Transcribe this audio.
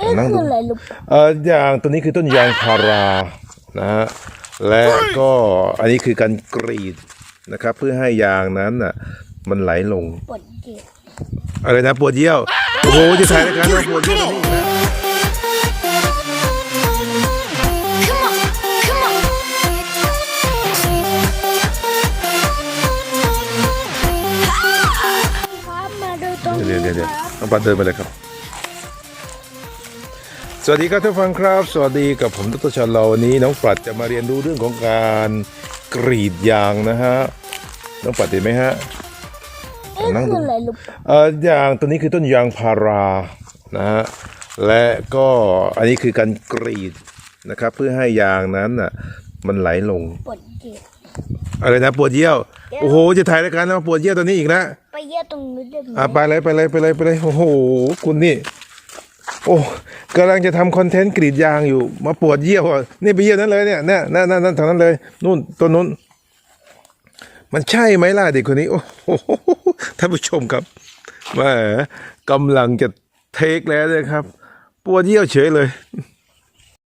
เอ๊ะนั่งคืดูออะไรลูกเอ่อยางตัวนี้คือต้นยางพารานะฮะและก็อันนี้คือการกรีดนะครับ เพื่อให้ยางนั้นน่ะ มันไหลลงปวดเจ็บอะไรนะปวดเยี่ยวโอ้โหจะถ่ายรายการว่าปวดเยี่ยวตัวนี้อีกนะครับมาดูตรงเดี๋นี้ยวเดี๋ยวเดี๋ยวครับน้องปัดเดินไปเลยครับ สวัสดีครับท่านผู้ฟังครับ สวัสดีกับผมดรชาลาวันนี้ น้องปัดจะมาเรียนรู้เรื่องของการกรีดยางนะฮะน้องปัดเห็นไหมฮะเอ๊ะนั่งดูคืออะไรลูกเอ่อยางตัวนี้คือต้นยางพารานะฮะและก็อันนี้คือการกรีดนะครับ เพื่อให้ยางนั้นน่ะมันไหลลงปวดเจ็บอะไรนะปวดเยี่ยวโอ้โหจะถ่ายรายการว่าปวดเยี่ยวตัวนี้อีกนะไปเยี่ยตรงนี้ได้ไหมอะไปเลยไปเลยไปเลยไปเลยโอ้โหคุณนี่ โอ้กำลังจะทำคอนเทนต์กรีดยางอยู่มาปวดเยี่ยวอะนี่ไปเยี่ยวนั้นเลยเนี่ยเนี่ยนั่นนั่นนั่นทางนั้นเลย นู่นต้นนู้น มันใช่ไหมล่ะเด็กคนนี้ โอ้โหท่านผู้ชมครับแหมกำลังจะเทคแล้วเลยครับ ปวดเยี่ยวเฉยเลย